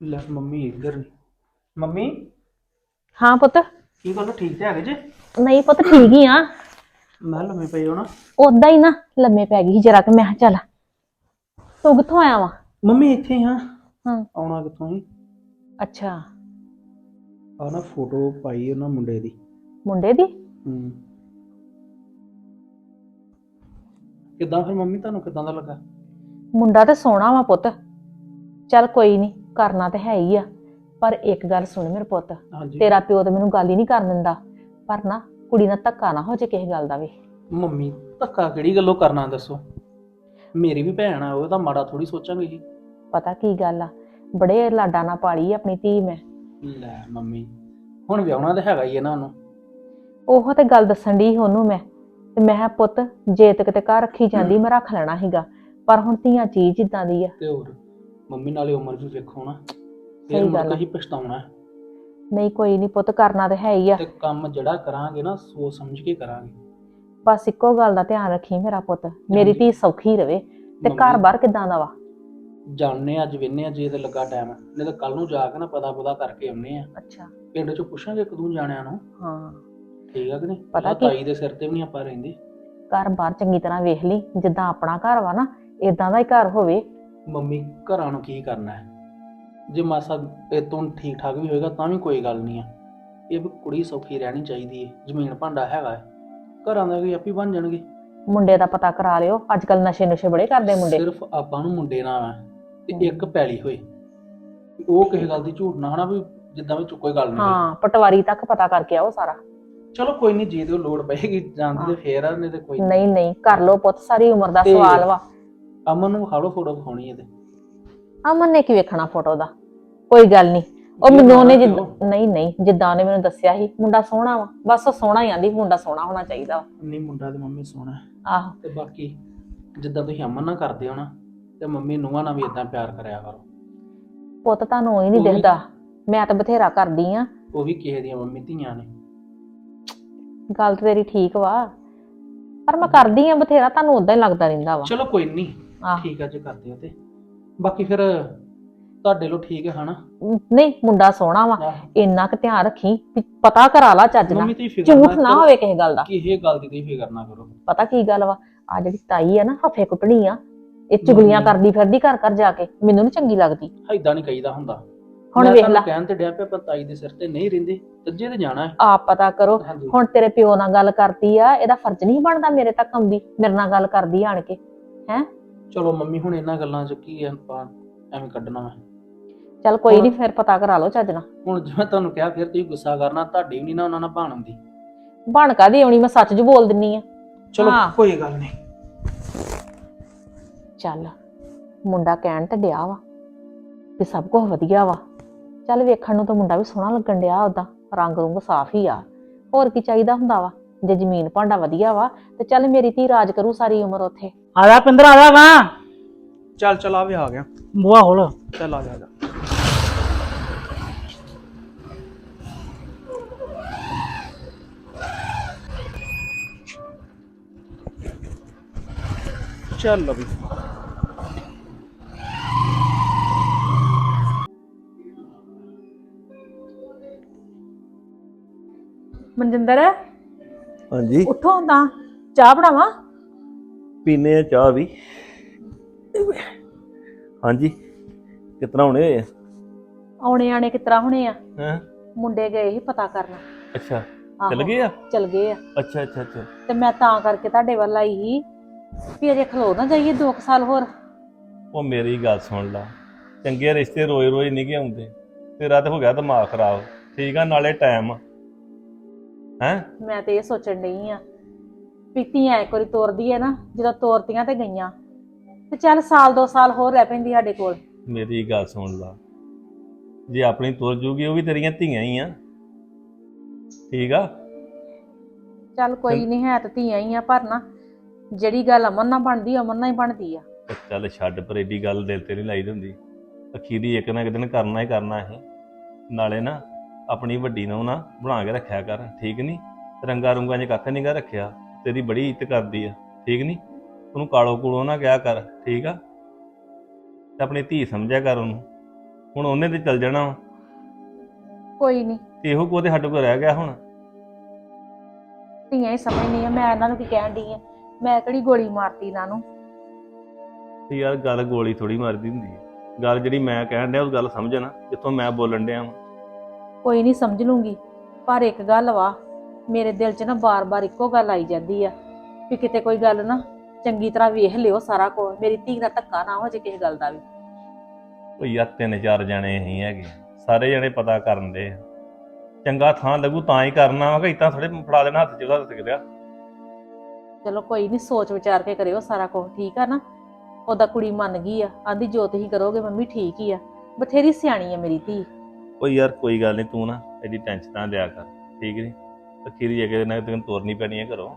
ਲੈ ਮੰਮੀ ਇੱਧਰ ਨੀ। ਮੰਮੀ? ਹਾਂ ਪੁੱਤ। ਕੀ ਗੱਲ ਠੀਕ ਤੇ ਹੈਗੇ ਜੇ? ਨਹੀਂ ਪੁੱਤ ਠੀਕ ਹੀ ਆ। ਮੈਂ ਲੰਮੇ ਪਏ ਹੋ ਨਾ। ਉਦਾਂ ਹੀ ਨਾ ਲੰਮੇ ਪੈ ਗਈ ਜਰਾ ਕਿ ਮੈਂ ਕਿਹਾ ਚੱਲ ਤੂੰ ਕਿੱਥੋਂ ਆਇਆ ਵਾ? ਮੰਮੀ ਇੱਥੇ ਹੀ ਹਾਂ। ਹਾਂ। ਆਉਣਾ ਕਿੱਥੋਂ ਹੀ ਅੱਛਾ। ਆ ਨਾ ਫੋਟੋ ਪਾਈ ਉਹਨਾਂ ਮੁੰਡੇ ਦੀ। ਮੁੰਡੇ ਦੀ? ਹੂੰ। ਕਿੱਦਾਂ ਫਿਰ ਮੰਮੀ ਤੁਹਾਨੂੰ ਕਿੱਦਾਂ ਦਾ ਲੱਗਾ? ਮੁੰਡਾ ਤੇ ਸੋਹਣਾ ਵਾ ਪੁੱਤ। ਚੱਲ ਕੋਈ ਨਹੀਂ ਕਰਨਾ ਤੇ ਹੈ ਹੀ ਆ। ਪਰ ਇੱਕ ਗੱਲ ਸੁਣ ਮੇਰੇ ਪੁੱਤ ਹਾਂਜੀ। ਤੇਰਾ ਪਿਓ ਤੇ ਮੈਨੂੰ ਗੱਲ ਹੀ ਨਹੀਂ ਕਰਨ ਦਿੰਦਾ। ਪਰ ਨਾ ਕੁੜੀ ਨਾਲ ਧੱਕਾ ਨਾ ਹੋ ਜੇ ਕਿਸੇ ਗੱਲ ਦਾ ਵੀ। ਮੰਮੀ ਧੱਕਾ ਕਿਹੜੀ ਗੱਲੋਂ ਕਰਨਾ ਦੱਸੋ? ਮੇਰੀ ਵੀ ਭੈਣ ਆ ਉਹ ਤਾਂ ਮਾੜਾ ਥੋੜੀ ਸੋਚਾਂਗੇ ਜੀ। ਪਤਾ ਕੀ ਗੱਲ ਆ ਬੜੇ ਲਾਡਾ ਨਾਲ ਪਾਲੀ ਆ ਆਪਣੀ ਧੀ ਮੈਂ। ਲੈ ਮੰਮੀ ਹੁਣ ਵਿਆਹਣਾ ਤਾਂ ਹੈਗਾ ਹੀ ਇਹਨਾਂ ਨੂੰ ਉਹ ਤੇ ਗੱਲ ਦੱਸਣ ਦੀ ਉਹਨੂੰ ਮੈਂ। ਤੇ ਮੈਂ ਕਿਹਾ ਪੁੱਤ ਜੇ ਤੇ ਕਿਤੇ ਘਰ ਰੱਖੀ ਜਾਂਦੀ ਮੈਂ ਰੱਖ ਲੈਣਾ ਸੀਗਾ। ਪਰ ਹੁਣ ਧੀਆਂ ਚੀਜ਼ ਇਦਾਂ ਦੀ ਆ। ਤੇ ਹੋਰ? ਮੰਮੀ ਨਾਲੇ ਉਮਰ ਵੀ ਵੇਖੋ ਨਾ। ਸਹੀ ਫਿਰ ਮੁੜ ਗੱਲ ਕੇ ਆ। ਹੀ ਪਛਤਾਉਣਾ। ਹੈ। ਨਹੀਂ ਕੋਈ ਨਹੀਂ ਪੁੱਤ ਕਰਨਾ ਤੇ ਹੈ ਹੀ ਆ। ਤੇ ਕੰਮ ਜਿਹੜਾ ਕਰਾਂਗੇ ਨਾ ਸੋਚ ਸਮਝ ਕੇ ਕਰਾਂਗੇ। ਬਸ ਇੱਕੋ ਗੱਲ ਦਾ ਧਿਆਨ ਰੱਖੀ ਮੇਰਾ ਪੁੱਤ। ਮੇਰੀ। ਧੀ ਸੌਖੀ ਰਵੇ ਤੇ ਮੰਮੀ, ਘਰ-ਬਾਰ ਕਿਦਾਂ ਦਾ ਵਾ? ਜਾਣਨੇ ਅੱਜ ਵੇਨੇ ਆ ਜੇ ਤੇ ਲੱਗਾ ਟਾਈਮ ਨਹੀਂ ਤਾਂ ਕੱਲ ਨੂੰ ਜਾ ਕੇ ਨਾ ਪਤਾ ਪਤਾ ਕਰਕੇ ਆਉਨੇ ਆ। ਅੱਛਾ। ਪਿੰਡ ਚੋਂ ਪੁੱਛਾਂਗੇ ਕਦੋਂ ਜਾਣਿਆਂ ਨੂੰ। ਹਾਂ। ਠੀਕ ਆ ਕਿ ਨਹੀਂ? ਪਤਾ ਆਹ ਕੀ- ਤਾਈ ਦੇ ਸਿਰ ਤੇ ਵੀ ਨਹੀਂ ਆਪਾਂ ਰਹਿੰਦੇ। ਘਰ-ਬਾਰ ਚੰਗੀ ਤਰ੍ਹਾਂ ਵੇਖ ਲਈ ਜਿੱਦਾਂ ਆਪਣਾ ਘਰ ਵਾ ਨਾ ਇਦਾਂ ਦਾ ਹੀ ਘਰ ਹੋਵੇ। ਮੰਮੀ ਘਰਾਂ ਨੂੰ ਕੀ ਕਰਨਾ ਹੈ? ਜੇ ਮਾਸਾ ਇਹ ਤੋਂ ਠੀਕ ਠਾਕ ਵੀ ਹੋਏਗਾ ਤਾਂ ਵੀ ਕੋਈ ਗੱਲ ਨਹੀਂ ਆ। ਇਹ ਵੀ ਕੁੜੀ ਸੌਖੀ ਰਹਿਣੀ ਚਾਹੀਦੀ ਹੈ ਜ਼ਮੀਨ ਭਾਂਡਾ ਹੈਗਾ ਹੈ ਘਰਾਂ ਦਾ ਵੀ ਆਪੀ ਬਣ ਜਾਣਗੇ। ਮੁੰਡੇ ਦਾ ਪਤਾ ਕਰਾ ਲਿਓ ਅੱਜ ਕੱਲ ਨਸ਼ੇ ਨੁਸ਼ੇ ਬੜੇ ਕਰਦੇ ਮੁੰਡੇ। ਸਿਰਫ ਆਪਾਂ ਨੂੰ ਮੁੰਡੇ ਨਾਲ ਆ ਤੇ ਇੱਕ ਪੈਲੀ ਹੋਏ। ਉਹ ਕਿਸੇ ਗੱਲ ਦੀ ਝੂਠ ਨਾ ਹਨਾ ਵੀ ਜਿੱਦਾਂ ਵਿੱਚ ਕੋਈ ਗੱਲ ਨਹੀਂ ਹਾਂ ਪਟਵਾਰੀ ਤੱਕ ਪਤਾ ਕਰਕੇ ਆਓ ਸਾਰਾ। ਚਲੋ ਕੋਈ ਨਹੀਂ ਜੇ ਤੇ ਲੋੜ ਪਏਗੀ ਜਾਂਦੀ ਤੇ ਫੇਰ ਆ ਨਹੀਂ ਤੇ ਕੋਈ ਨੀ। ਨਹੀਂ ਨਹੀਂ ਕਰ ਲਓ ਪੁੱਤ ਸਾਰੀ ਉਮਰ ਦਾ ਤੇ- ਸਵਾਲ ਵਾ। ਅਮਨ ਨੂੰ ਵਿਖਾ ਲਓ ਫੋਟੋ ਵਿਖਾਉਣੀ ਇਹਦੇ ਅਮਨ ਨੇ ਕੀ ਵੇਖਣਾ ਫੋਟੋ ਦਾ? ਕੋਈ ਗੱਲ ਨਹੀਂ। ਉਹ ਜੇ ਮੈਨੂੰ ਉਹਨੇ ਨਾ ਜਿੱਦ-। ਨਹੀਂ ਨਹੀਂ ਜਿੱਦਾਂ ਉਹਨੇ ਮੈਨੂੰ ਦੱਸਿਆ ਸੀ ਮੁੰਡਾ ਸੋਹਣਾ ਵਾ। ਬਸ ਉਹ ਸੋਹਣਾ ਹੀ ਆਂਦੀ ਮੁੰਡਾ ਸੋਹਣਾ ਹੋਣਾ ਚਾਹੀਦਾ ਵਾ। ਨਹੀਂ ਮੁੰਡਾ ਤੇ ਮੰਮੀ ਸੋਹਣਾ ਹੈ। ਆਹੋ। ਤੇ ਬਾਕੀ ਜਿੱਦਾਂ ਤੁਸੀਂ ਅਮਨ ਨਾਲ ਕਰਦੇ ਹੋ ਨਾ ਤੇ ਮੰਮੀ ਨੂੰਹਾਂ ਨਾਲ ਵੀ ਇਦਾਂ ਪਿਆਰ ਕਰਿਆ ਕਰੋ। ਪੁੱਤ ਤੁਹਾਨੂੰ ਹੀ ਨਹੀਂ ਉਹ ਦਿਖਦਾ ਮੈਂ ਤਾਂ ਬਥੇਰਾ ਕਰਦੀ ਆ। ਉਹ ਵੀ ਕਿਸੇ ਦੀਆਂ ਮੰਮੀ ਧੀਆਂ ਨੇ। ਗੱਲ ਤੇ ਤੇਰੀ ਠੀਕ ਵਾ। ਪਰ ਮੈਂ ਕਰਦੀ ਆ ਬਥੇਰਾ ਤੁਹਾਨੂੰ ਉਦਾਂ ਹੀ ਲੱਗਦਾ ਰਹਿੰਦਾ ਵਾ। ਚਲੋ ਕੋਈ ਨਹੀਂ ਆਹ। ਠੀਕ ਆ ਜੇ ਕਰਦੇ ਹੋ ਤੇ। ਬਾਕੀ ਫਿਰ ਤੁਹਾਡੇ ਲੋ ਠੀਕ ਹੈ ਹਨਾ? ਨਹੀਂ ਮੁੰਡਾ ਸੋਹਣਾ ਵਾ। ਆਹ, ਇੰਨਾ ਕੁ ਧਿਆਨ ਰੱਖੀ ਵੀ ਪਤਾ ਕਰਾ ਲਾ ਚੱਜ ਨਾਲ ਮੰਮੀ ਤੁਸੀਂ ਫਿਕਰ ਝੂਠ ਨਾ ਹੋਵੇ ਕਿਸੇ ਗੱਲ ਦਾ। ਕਿ ਇਹ ਗੱਲ ਦੀ ਤੁਸੀਂ ਫਿਕਰ ਨਾ ਕਰੋ। ਪਤਾ ਕੀ ਗੱਲ ਵਾ? ਆ ਜਿਹੜੀ ਤਾਈ ਆ ਨਾ ਹਫੇ ਕੁੱਟਣੀ ਆ। ਇਹ ਚੁਗਲੀਆਂ। ਕਰਦੀ ਫਿਰਦੀ ਘਰ ਘਰ ਜਾ ਕੇ। ਮੈਨੂੰ ਨੀ ਚੰਗੀ ਲੱਗਦੀ। ਐਦਾਂ ਨਹੀਂ ਕਹੀਦਾ ਹੁੰਦਾ। ਹੁਣ ਮੈਂ ਵੇਖ ਤੁਹਾਨੂੰ ਲਾ। ਕਹਿਣ ਤੇ ਡਿਆ ਪਿਆ ਪਰ ਤਾਈ ਦੇ ਸਿਰ ਤੇ ਨਹੀਂ ਰਹਿੰਦੇ। ਤੱਜੇ ਤੇ ਜਾਣਾ ਹੈ। ਆਪ ਪਤਾ ਕਰੋ। ਹਾਂਜੀ। ਹੁਣ ਤੇਰੇ ਪਿਓ ਨਾਲ ਗੱਲ ਕਰਦੀ ਆ ਇਹਦਾ ਫਰਜ਼ ਨਹੀਂ ਬਣਦਾ ਮੇਰੇ ਤੱਕ ਆਉਂਦੀ। ਮੇਰੇ ਨਾਲ ਗੱਲ ਕਰਦੀ ਆਣ ਕੇ। ਚਲੋ ਮੰਮੀ ਹੁਣ ਇਹਨਾਂ ਗੱਲਾਂ 'ਚ ਕੀ ਆ? ਆਪਾਂ ਐਵੇਂ ਕੱਢਣਾ ਵਾ। ਚੱਲ ਕੋਈ ਨਹੀਂ ਫਿਰ ਪਤਾ ਕਰਾ ਲਓ ਚੱਜ ਨਾਲ। ਹੁਣ ਜਿਵੇਂ ਤੁਹਾਨੂੰ ਕਿਹਾ ਫਿਰ ਤੁਸੀਂ ਗੁੱਸਾ ਕਰਨਾ ਤੁਹਾਡੀ ਵੀ ਨਹੀਂ ਨਾ ਉਹਨਾਂ ਨਾਲ ਬਣ ਆਉਂਦੀ। ਬਣ ਕਾਦੀ ਆਉਣੀ? ਮੈਂ ਸੱਚ ਜੂ ਬੋਲ ਦਿੰਨੀ ਆ। ਚਲੋ ਹਾਂ। ਕੋਈ ਗੱਲ ਨਹੀਂ ਚੱਲ ਮੁੰਡਾ ਕਹਿਣ ਤੇ ਡਿਆ ਵਾ ਵੀ ਸਭ ਕੁਝ ਵਧੀਆ ਵਾ। ਚੱਲ ਵੇਖਣ ਨੂੰ ਤਾਂ ਮੁੰਡਾ ਵੀ ਸੋਹਣਾ ਲੱਗਣ ਡਿਆ ਉਦਾਂ ਰੰਗ ਰੁੰਗ ਸਾਫ਼ ਹੀ ਆ। ਹੋਰ ਕੀ ਚਾਹੀਦਾ ਹੁੰਦਾ ਵਾ? ਜੇ ਜ਼ਮੀਨ ਭਾਂਡਾ ਵਧੀਆ ਵਾ ਤੇ ਚੱਲ ਮੇਰੀ ਧੀ ਰਾਜ ਕਰੂ ਸਾਰੀ ਉਮਰ ਉੱਥੇ। ਆ ਜਾ ਪਿੰਦਰ ਆ ਜਾ ਗਾ। ਚੱਲ ਚੱਲ ਆ ਵੀ ਆ ਗਿਆ। ਬੂਆ ਹੋਲ ਚੱਲ ਆ ਜਾ ਆ ਜਾ। ਚੱਲ ਵੀ ਮਨਜਿੰਦਰ? ਹਾਂਜੀ। ਉੱਠੋ ਹੁੰਦਾ ਚਾਹ ਬਣਾਵਾ? ਪੀਨੇ ਆ ਚਾਹ ਵੀ। ਹਾਂਜੀ ਕਿਤਨਾ ਹੋਣੇ ਹੋਏ ਆਉਣੇ ਆਣੇ ਕਿਤਰਾ ਹੋਣੇ ਆ? ਹਾਂ? ਮੁੰਡੇ ਗਏ ਸੀ ਪਤਾ ਕਰਨ। ਅੱਛਾ ਆਹੋ, ਚੱਲ ਗਏ ਆ? ਚਲ ਗਏ ਆ। ਅੱਛਾ ਅੱਛਾ ਅੱਛਾ। ਤੇ ਮੈਂ ਤਾਂ ਕਰਕੇ ਤੁਹਾਡੇ ਵੱਲ ਆਈ ਸੀ ਵੀ ਅਜੇ ਖਲੋ ਨਾ ਜਾਈਏ 2 ਸਾਲ ਹੋਰ। ਉਹ ਮੇਰੀ ਗੱਲ ਸੁਣ ਲਾ। ਚੰਗੇ ਰਿਸ਼ਤੇ ਰੋਜ਼ ਰੋਜ਼ ਨਹੀਂ ਆਉਂਦੇ। ਤੇਰਾ ਤਾਂ ਹੋ ਗਿਆ ਦਿਮਾਗ ਖਰਾਬ। ਠੀਕ ਆ ਨਾਲੇ ਟਾਈਮ ਹੈ? ਮੈਂ ਤੇ ਇਹ ਸੋਚਣ ਡਈ ਆ ਧੀਆਂ ਇੱਕ ਵਾਰੀ ਤੋਰਦੀ ਹੈ ਨਾ ਜਦੋਂ ਤੋਰਤੀਆਂ ਤੇ ਗਈਆਂ। ਤੇ ਚੱਲ ਸਾਲ ਦੋ ਸਾਲ ਹੋਰ ਰਹਿ ਪੈਂਦੀ ਸਾਡੇ ਕੋਲ। ਮੇਰੀ ਗੱਲ ਸੁਣ ਲਾ। ਜੇ ਆਪਣੀ ਤੁਰ ਜੂਗੀ ਉਹ ਵੀ ਤੇਰੀਆਂ ਧੀਆਂ ਹੀ ਆ। ਠੀਕ ਆ? ਚੱਲ ਕੋਈ ਨਹੀਂ ਹੈ ਤੇ ਧੀਆਂ ਹੀ ਆ ਪਰ ਨਾ ਜਿਹੜੀ ਗੱਲ ਅਮਨ ਨਾਲ ਬਣਦੀ ਅਮਨ ਨਾਲ ਹੀ ਬਣਦੀ ਆ। ਚੱਲ ਛੱਡ ਪਰ ਏਡੀ ਗੱਲ ਦਿਲ ਤੇ ਨਹੀਂ ਲਾਈ ਦੀ ਹੁੰਦੀ। ਅਖੀਰੀ ਇੱਕ ਨਾ ਇੱਕ ਦਿਨ ਕਰਨਾ ਹੀ ਕਰਨਾ ਇਹ ਨਾਲੇ ਨਾ ਆਪਣੀ ਵੱਡੀ ਨੂੰ ਨਾ ਬਣਾ ਕੇ ਰੱਖਿਆ ਕਰ ਠੀਕ ਨਹੀਂ ਰੰਗਾ ਰੁੰਗਾ ਚ ਕੱਖ ਨਹੀਂ ਗਾ ਰੱਖਿਆ ਤੇਰੀ ਬੜੀ ਇੱਜ਼ਤ ਕਰਦੀ ਆ ਠੀਕ ਨਹੀਂ ਉਹਨੂੰ ਕਾਲੋ ਕੂਲੋ ਨਾ ਕਿਹਾ ਕਰ ਠੀਕ ਆ? ਤੇ ਆਪਣੀ ਧੀ ਸਮਝਿਆ ਕਰ ਉਹਨੂੰ। ਹੁਣ ਉਹਨੇ ਤੇ ਚੱਲ ਜਾਣਾ ਵਾ। ਕੋਈ ਨਹੀਂ ਤੇ ਇਹੋ ਕੋ ਤੇ ਸਾਡੇ ਕੋਲ ਰਹਿ ਗਿਆ ਹੁਣ? ਧੀਆਂ ਹੀ ਸਮਝਣੀ ਆ ਮੈਂ ਇਹਨਾਂ ਨੂੰ ਕੀ ਕਹਿਣ ਦੀ ਆ? ਮੈਂ ਕਿਹੜੀ ਗੋਲੀ ਮਾਰਤੀ ਇਹਨਾਂ ਨੂੰ? ਤੇ ਯਾਰ ਗੱਲ ਗੋਲੀ ਥੋੜੀ ਮਾਰਦੀ ਹੁੰਦੀ ਹੈ ਗੱਲ ਜਿਹੜੀ ਮੈਂ ਕਹਿਣ ਡਿਆ ਉਹ ਗੱਲ ਸਮਝ ਨਾ ਜਿੱਥੋਂ ਮੈਂ ਬੋਲਣ ਡਿਆ ਵਾਂ। ਕੋਈ ਨਹੀਂ ਸਮਝ ਲੂੰਗੀ। ਪਰ ਇੱਕ ਗੱਲ ਵਾ ਮੇਰੇ ਦਿਲ 'ਚ ਨਾ ਬਾਰ-ਬਾਰ ਇੱਕੋ ਗੱਲ ਆਈ ਜਾਂਦੀ ਆ ਵੀ ਕਿਤੇ ਕੋਈ ਗੱਲ ਨਾ ਚੰਗੀ ਤਰ੍ਹਾਂ ਵੇਖ ਲਿਓ ਸਾਰਾ ਕੁਝ। ਮੇਰੀ ਧੀ ਦਾ ਧੱਕਾ ਨਾ ਹੋ ਜੇ ਕਿਸੇ ਗੱਲ ਦਾ ਵੀ। ਉਹ ਯਾਰ ਤਿੰਨ ਚਾਰ ਜਣੇ ਹੀ ਹੈਗੇ ਸਾਰੇ ਜਣੇ ਪਤਾ ਕਰਨ ਦੇ ਆ। ਚੰਗਾ ਥਾਂ ਲੱਗੂ ਤਾਂ ਹੀ ਕਰਨਾ ਵਾ ਕਿ ਇਤਾਂ ਥੋੜੇ ਫੜਾ ਦੇਣਾ ਹੱਥ 'ਚ ਉਹਦਾ ਗਿਆ ਚਲੋ ਕੋਈ ਨਹੀਂ ਸੋਚ ਵਿਚਾਰ ਕੇ ਕਰਿਓ ਸਾਰਾ ਕੁਝ ਠੀਕ ਆ ਨਾ? ਉਹਦਾ ਕੁੜੀ ਮੰਨ ਗਈ ਆ। ਆਂਦੀ ਜੋ ਤੁਸੀਂ ਕਰੋਗੇ ਮੰਮੀ ਠੀਕ ਹੀ ਆ। ਬਥੇਰੀ ਸਿਆਣੀ ਆ ਮੇਰੀ ਧੀ। ਉਹ ਯਾਰ ਕੋਈ ਗੱਲ ਨਹੀਂ ਤੂੰ ਨਾ ਐਡੀ ਟੈਨਸ਼ਨ ਨਾ ਲਿਆ ਕਰ ਠੀਕ ਨਹੀਂ ਅਖੀਰੀ ਜਗ੍ਹਾ ਨਾ ਤੈਨੂੰ ਤੋਰਨੀ ਪੈਣੀ ਹੈ ਘਰੋਂ।